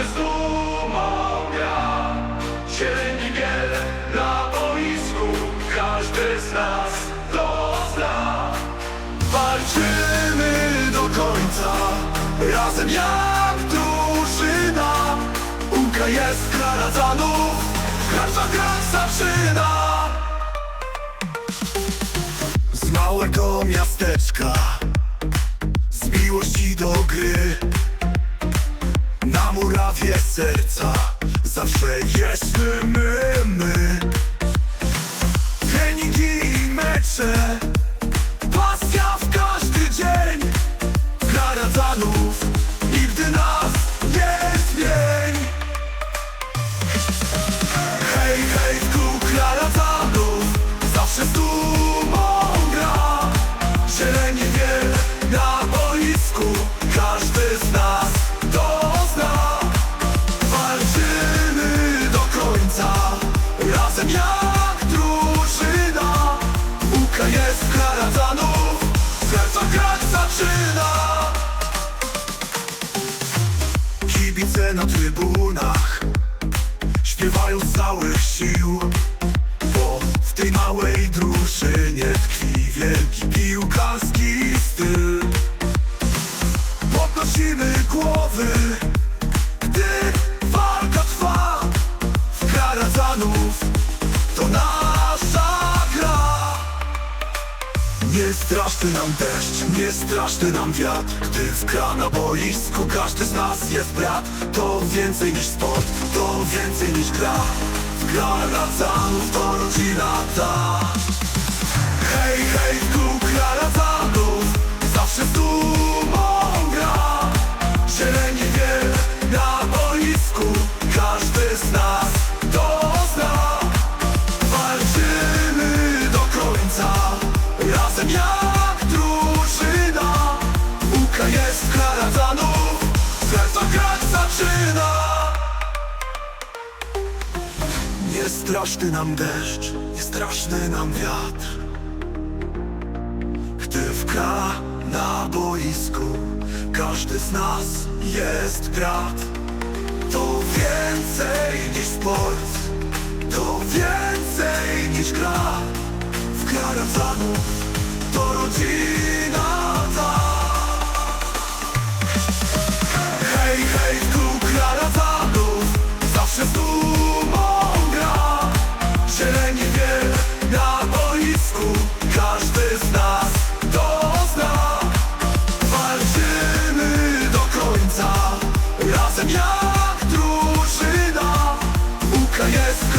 zawsze z dumą gra. Zieleni wiele na boisku, każdy z nas to zna. Walczymy do końca, razem jak drużyna. Umka jest Karazanów, każda gra zaczyna. Z małego miasteczka, z miłości do gry. Murawie serca. Zawsze jesteśmy my, my. Treningi i mecze. Pasja w każdy dzień. Karadzanów Nigdy jest Karadzanów Serca grać zaczyna Kibice na trybunach Śpiewają z całych sił Bo w tej małej drużynie tkwi wielki piłkarski styl. Podnosimy głowy gdy walka trwa. W To nasza Nie straszny nam deszcz, nie straszny nam wiatr. Gdy gra na boisku każdy z nas jest brat. To więcej niż sport, to więcej niż gra. W Karadzanów to rodzina ta Hej, hej, Nie straszny nam deszcz Nie straszny nam wiatr. Gdy w gra na boisku Każdy z nas jest brat To więcej niż sport To więcej niż gra. W Karadzanu to rodzina Yes.